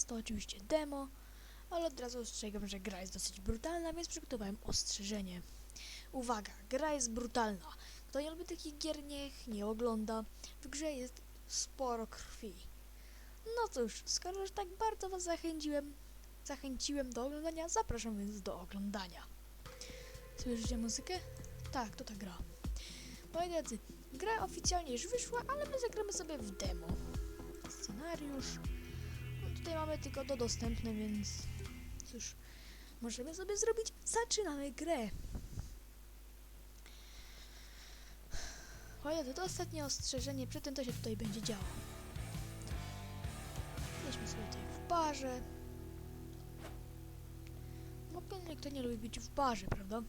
Jest to oczywiście demo, ale od razu ostrzegam, że gra jest dosyć brutalna, więc przygotowałem ostrzeżenie. Uwaga, gra jest brutalna. Kto nie lubi takich gier, niech nie ogląda. W grze jest sporo krwi. No cóż, skoro już tak bardzo was zachęciłem, zachęciłem do oglądania, zapraszam więc do oglądania. Słyszycie muzykę? Tak, to ta gra. Moi drodzy, gra oficjalnie już wyszła, ale my zagramy sobie w demo. Scenariusz. Tutaj mamy tylko to dostępne, więc cóż, możemy sobie zrobić. Zaczynamy grę. Drodzy, to ostatnie ostrzeżenie, przy tym to się tutaj będzie działo. Jesteśmy sobie tutaj w barze. No pewnie kto nie lubi być w barze, prawda?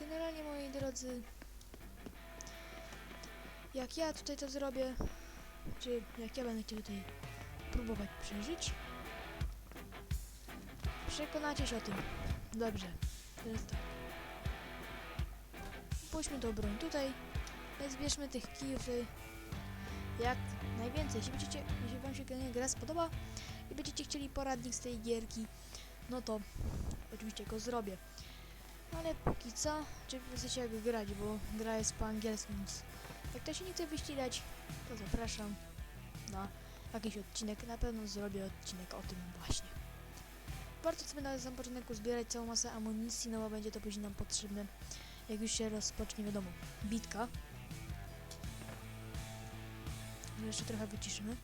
Generalnie moi drodzy, jak ja tutaj to zrobię, czy jak ja będę chciał tutaj próbować przeżyć, przekonacie się o tym. Dobrze, teraz tak. Puśćmy tą broń tutaj, zbierzmy tych kijów tutaj jak najwięcej. Jeśli, będziecie, jeśli wam się gra spodoba i będziecie chcieli poradnik z tej gierki, no to oczywiście go zrobię. Ale póki co, czy chcecie jak grać, bo gra jest po angielsku, więc jak to się nie chce wyścigać, to zapraszam na jakiś odcinek. Na pewno zrobię odcinek o tym właśnie. Warto sobie na sam początku zbierać całą masę amunicji, no bo będzie to później nam potrzebne, jak już się rozpocznie, wiadomo, bitka. Jeszcze trochę wyciszymy.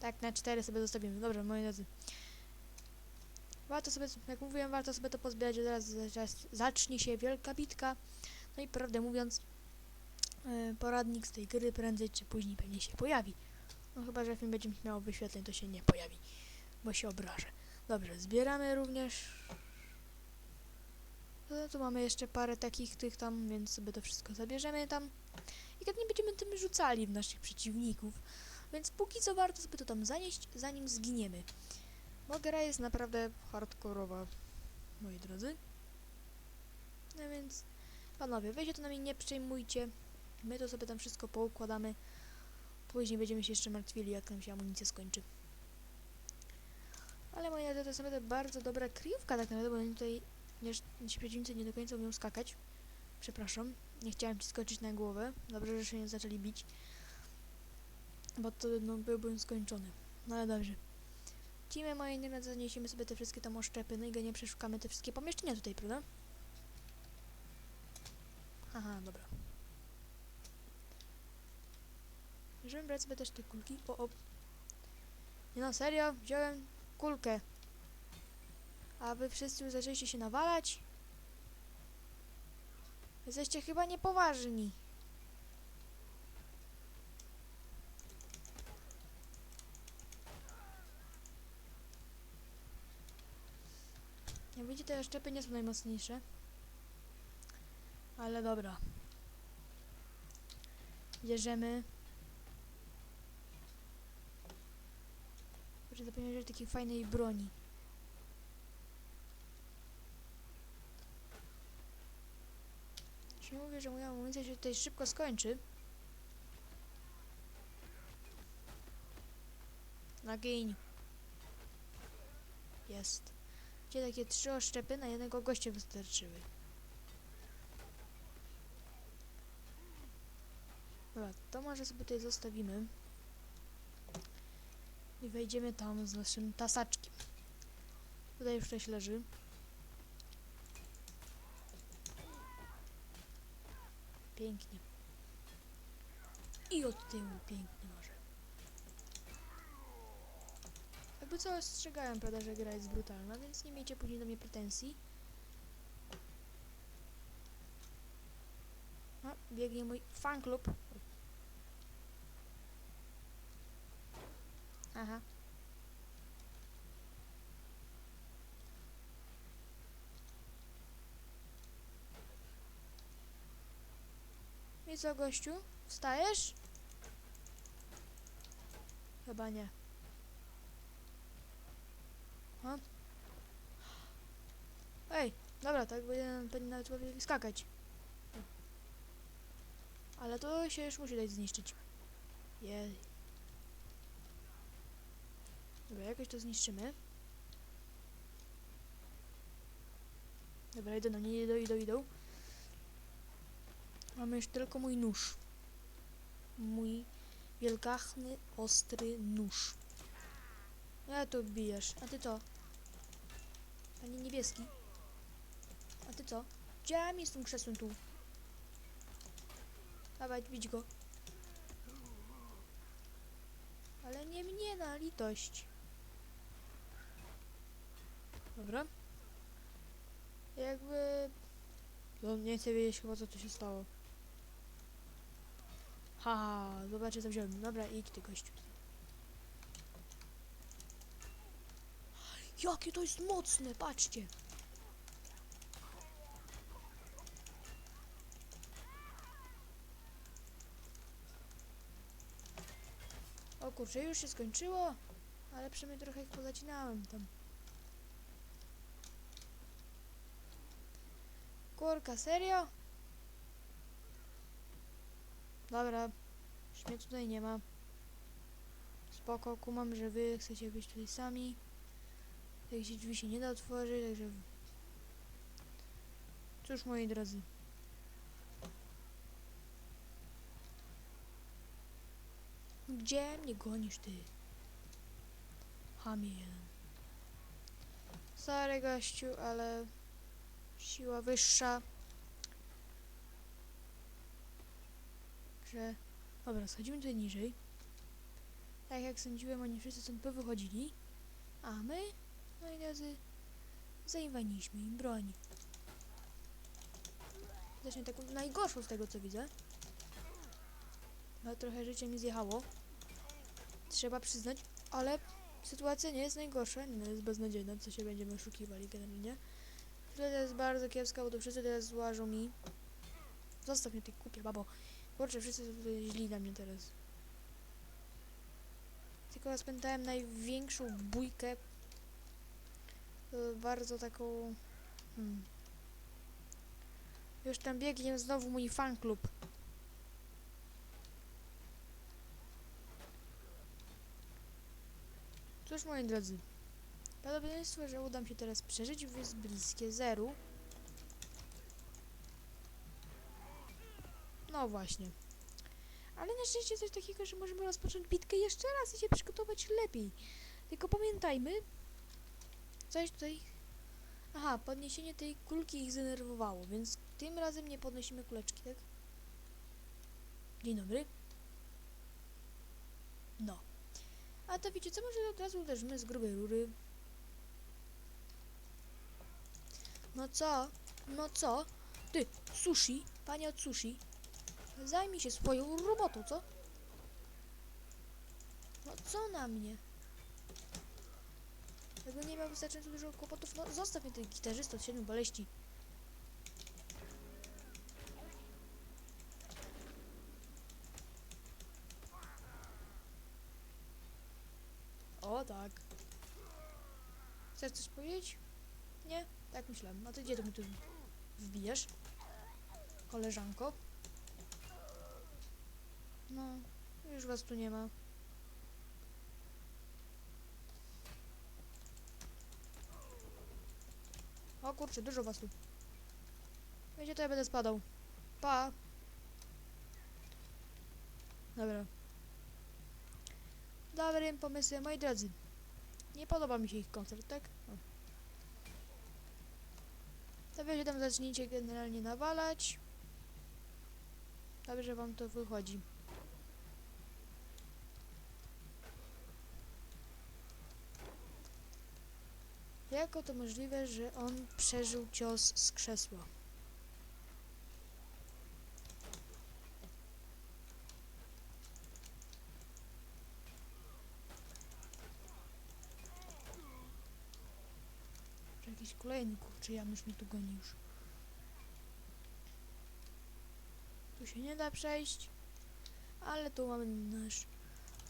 Tak, na cztery sobie zostawimy. Dobrze, moi drodzy. Warto sobie, jak mówiłem, warto sobie to pozbierać, zaraz, zaraz zacznie się wielka bitka. No i prawdę mówiąc, poradnik z tej gry prędzej czy później pewnie się pojawi. No chyba, że film będzie miał wyświetleń, to się nie pojawi, bo się obrażę. Dobrze, zbieramy również. No, tu mamy jeszcze parę takich tych tam, więc sobie to wszystko zabierzemy tam. I tak nie będziemy tym rzucali w naszych przeciwników. Więc póki co warto sobie to tam zanieść, zanim zginiemy. Bo gra jest naprawdę hardkorowa, moi drodzy. No więc, panowie, wy się to nami nie przejmujcie. My to sobie tam wszystko poukładamy. Później będziemy się jeszcze martwili, jak nam się amunicja skończy. Ale drodzy, to jest naprawdę bardzo dobra kryjówka tak naprawdę, bo oni tutaj ci przeciwnicy nie do końca umieją skakać. Przepraszam, nie chciałem ci skoczyć na głowę. Dobrze, że się nie zaczęli bić. Bo to no, byłbym skończony. No ale dobrze. Lecimy, moi drodzy, zaniesiemy sobie te wszystkie tam oszczepy, no i nie przeszukamy te wszystkie pomieszczenia tutaj, prawda? Aha, dobra. Możemy brać sobie też te kulki. O, o. Nie no, serio? Wziąłem kulkę. A wy wszyscy zaczęliście się nawalać? Jesteście chyba niepoważni. Jak widzicie, te szczepy nie są najmocniejsze. Ale dobra. Bierzemy. Że takiej fajnej broni. Jeśli mówię, że moja amunicja się tutaj szybko skończy. Nagień. Jest. Gdzie takie trzy oszczepy na jednego gościa wystarczyły. Dobra, to może sobie tutaj zostawimy. I wejdziemy tam z naszym tasaczkiem. Tutaj już coś leży. Pięknie. I od tyłu pięknie może. Jakby co ostrzegałem, prawda, że gra jest brutalna, więc nie miejcie później do mnie pretensji. A, biegnie mój fanklub. Aha. I co, gościu? Wstajesz? Chyba nie. Ha? Ej, Dobra, tak będzie, nawet łatwiej skakać. Ale to się już musi dać zniszczyć. Jej. Dobra, jakoś to zniszczymy. Dobra, idą na mnie, idą, idą, idą. Mamy już tylko mój nóż. Mój wielgachny, ostry nóż. Ja tu bijesz, a ty co? Panie niebieski. A ty co? Gdzie mi z tym krzesłem tu? Dawaj, bić go. Ale nie mnie na litość. Dobra. Jakby... No, nie chcę wiedzieć chyba co tu się stało. Haha, zobaczę co wziąłem. Dobra, idź ty gościu. Jakie to jest mocne, patrzcie. O kurczę, już się skończyło, ale przynajmniej trochę ich pozacinałem tam. Kurka, serio? Dobra, już mnie tutaj nie ma. Spoko, kumam, że wy chcecie być tutaj sami. Się drzwi się nie da otworzyć, także... Cóż, moi drodzy. Gdzie mnie gonisz, ty? Hamie jeden. Sorry, gościu, ale... Siła wyższa. Że... Dobra, schodzimy tutaj niżej. Tak jak sądziłem, oni wszyscy stąd powychodzili. A my, moi drodzy, zajmowaliśmy im broń. Zresztą taką najgorszą z tego, co widzę. No, trochę życie mi zjechało. Trzeba przyznać, ale sytuacja nie jest najgorsza, nie jest beznadziejna, co się będziemy oszukiwali generalnie. Sytuacja jest bardzo kiepska, bo to wszyscy teraz złażą mi. Zostaw mnie tej kupie, babo. Kurczę, wszyscy są tutaj źli na mnie teraz. Tylko spętałem największą bójkę. e, Bardzo taką... Hmm. Już tam biegnie znowu mój fanklub. Cóż, moi drodzy, prawdopodobieństwo, że uda mi się teraz przeżyć, jest bliskie zeru. No właśnie. Ale na szczęście coś takiego, że możemy rozpocząć bitkę jeszcze raz i się przygotować lepiej. Tylko pamiętajmy, coś tutaj... Aha, podniesienie tej kulki ich zdenerwowało, więc tym razem nie podnosimy kuleczki, tak? Dzień dobry. No. A to wiecie co, może od razu uderzymy z grubej rury. No co? No co? Ty, sushi, panie od sushi. Zajmij się swoją robotą, co? No co na mnie? Jakby nie miał wystarczająco dużo kłopotów, no zostaw mnie ten gitarzysta od siedmiu boleści. O tak. Chcesz coś powiedzieć? Myślałem. A ty gdzie to mi tu wbijesz? Koleżanko? No, już was tu nie ma. O kurczę, dużo was tu. Wiecie, to ja będę spadał. Pa! Dobra. Dobrym pomysłem, moi drodzy. Nie podoba mi się ich koncert, tak? O. To tam zacznijcie generalnie nawalać. Dobrze wam to wychodzi. Jako to możliwe, że on przeżył cios z krzesła? Czy kolejny kurczę Janusz mnie tu goni już. Tu się nie da przejść, ale tu mamy nasz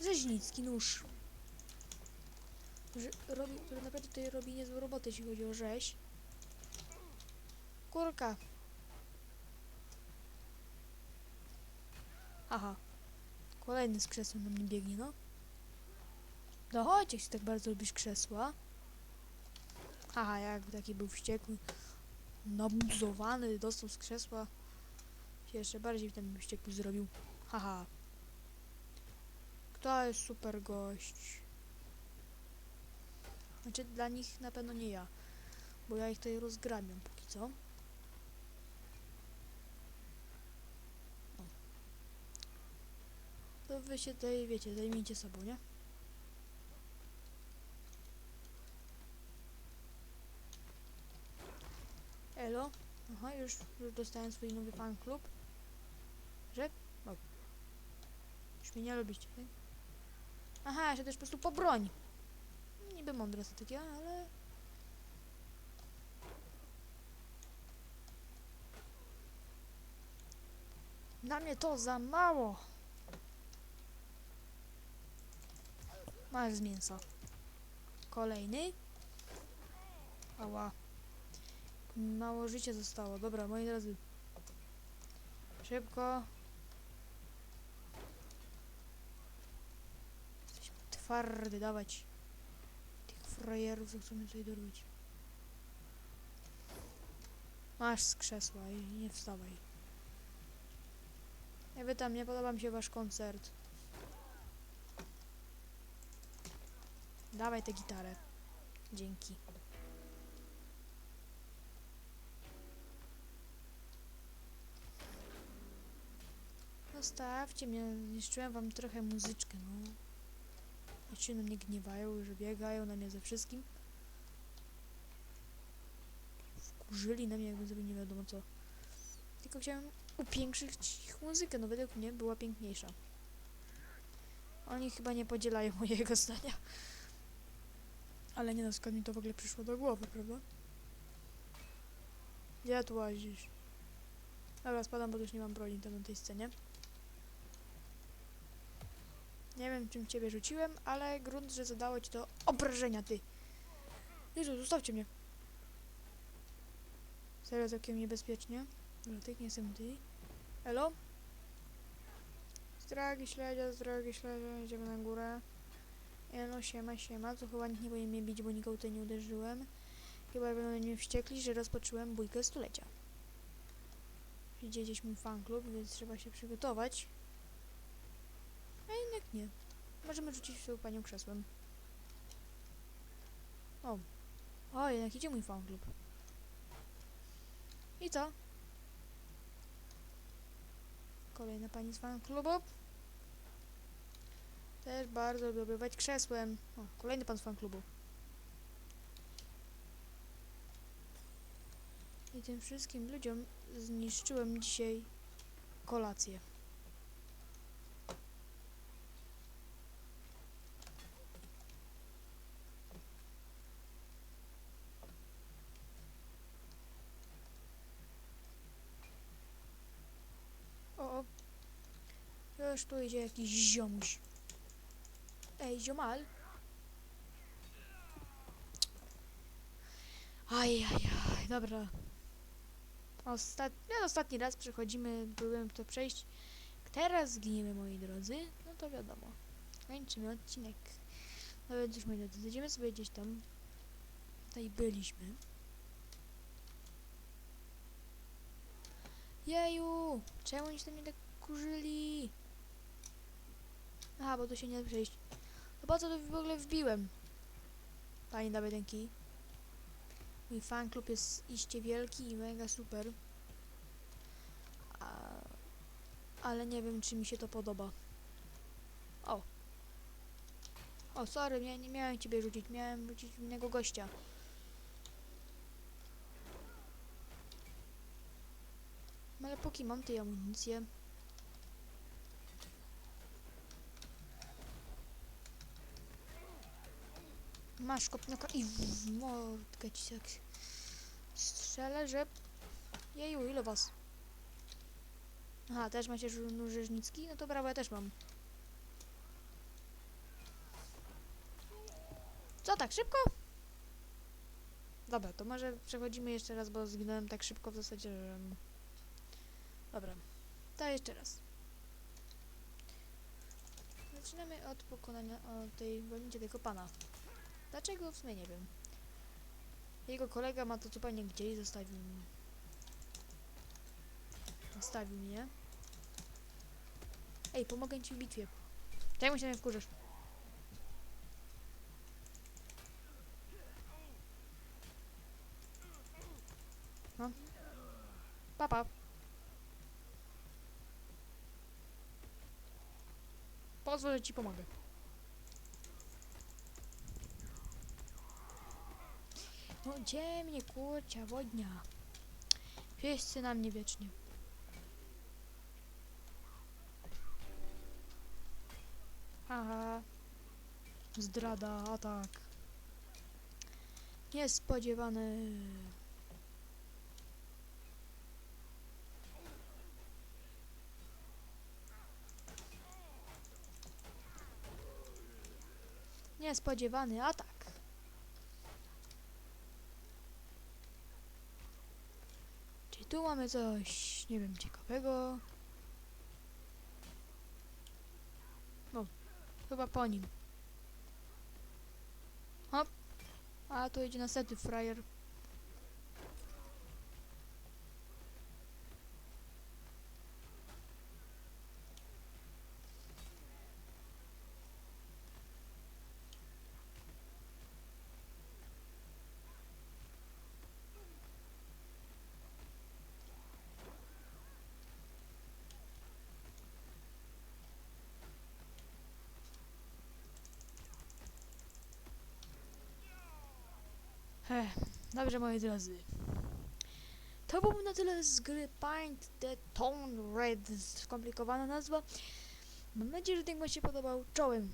rzeźnicki nóż. Że robi, który naprawdę tutaj robi niezłą robotę, jeśli chodzi o rzeź. Kurka. Aha. Kolejny z krzesłem na mnie biegnie, no. No chodź, jeśli tak bardzo lubisz krzesła. Aha, jak taki był wściekły, nabuzowany, dostał z krzesła. Się jeszcze bardziej ten wściekły zrobił. Haha. Kto jest super gość? Znaczy dla nich na pewno nie ja. Bo ja ich tutaj rozgramiam póki co. To wy się tutaj, wiecie, zajmijcie sobą, nie? Elo? Aha, już, już dostałem swój nowy fan klub. Że? O. Już mnie nie lubicie, tak? Aha, się też po prostu po broń. Niby mądre strategia, ale... Na mnie to za mało. Masz z mięsa. Kolejny. Ała. Mało życia zostało. Dobra, moi drodzy. Szybko. Jesteśmy twardy, dawać. Tych frajerów, co chcą mnie tutaj dorwać. Masz z krzesła i nie wstawaj. Ja tam, nie podoba mi się wasz koncert. Dawaj tę gitarę. Dzięki. Zostawcie mnie, zniszczyłem wam trochę muzyczkę, no. Jeszcze na mnie gniewają, że biegają na mnie ze wszystkim. Wkurzyli na mnie, jakby zrobili nie wiadomo co. Tylko chciałem upiększyć ich muzykę, no według mnie była piękniejsza. Oni chyba nie podzielają mojego zdania. Ale nie no, skąd mi to w ogóle przyszło do głowy, prawda? Gdzie tu łazisz? Dobra, spadam, bo już nie mam broni tam na tej scenie. Nie wiem, czym ciebie rzuciłem, ale grunt, że zadało ci to obrażenia, ty. Jezu, zostawcie mnie. Serio, całkiem niebezpiecznie. Dobra, tych nie jestem ty. Elo? Z śledzia, z śledzia, idziemy na górę. Elo, siema, siema. Tu chyba nikt nie powinien mnie bić, bo nikogo tutaj nie uderzyłem. Chyba będą mnie wściekli, że rozpocząłem bójkę stulecia. Idzie gdzieś mój fanklub, więc trzeba się przygotować. A jednak nie. Możemy rzucić tą panią krzesłem. O. O, jednak idzie mój fanklub. I co? Kolejna pani z fanklubu. Też bardzo lubię obrywać krzesłem. O, kolejny pan z fanklubu. I tym wszystkim ludziom zniszczyłem dzisiaj kolację. O, o. Już tu idzie jakiś ziomuś. Ej, ziomal. Aj, aj, aj, dobra. Ostat... no, ostatni raz przechodzimy, byłem to przejść. Teraz zginiemy, moi drodzy. No to wiadomo. Kończymy odcinek. No więc już, moi drodzy, zejdziemy sobie gdzieś tam. Tutaj byliśmy. Jeju! Czemu oni się tam nie tak kurzyli? Aha, bo tu się nie da przejść. No po co to w ogóle wbiłem? Panie, dawaj ten kij. Mój fan klub jest iście wielki i mega super. A, ale nie wiem, czy mi się to podoba. O. O, sorry, nie, nie miałem ciebie rzucić, miałem rzucić innego gościa. No Ale póki mam tej amunicję. Masz kopnioka i w mordkę ci tak strzelę, że... Jeju, ile was? Aha, też macie żu- nóż rzeźnicki? No to brawo, ja też mam. Co tak szybko? Dobra, to może przechodzimy jeszcze raz, bo zginąłem tak szybko w zasadzie, że... Dobra, to jeszcze raz. Zaczynamy od pokonania o tej wolnicy tego pana. Dlaczego? W sumie nie wiem. Jego kolega ma to zupełnie gdzieś, zostawił mi. Zostawił mnie. Ej, pomogę ci w bitwie. Czemu się nie wkurzysz? No. Papa. Pozwól, że ci pomogę. No gdzie mnie kurcia wodnia? Wszyscy na mnie wiecznie. Haha. Zdrada, atak. Niespodziewany. Niespodziewany atak. Czy tu mamy coś, nie wiem, ciekawego? No, chyba po nim. Hop. A tu idzie następny frajer. Ech, dobrze moi drodzy. To byłoby na tyle z gry Paint the Tone Red. Skomplikowana nazwa. Mam nadzieję, że ten wam się podobał. Czołem.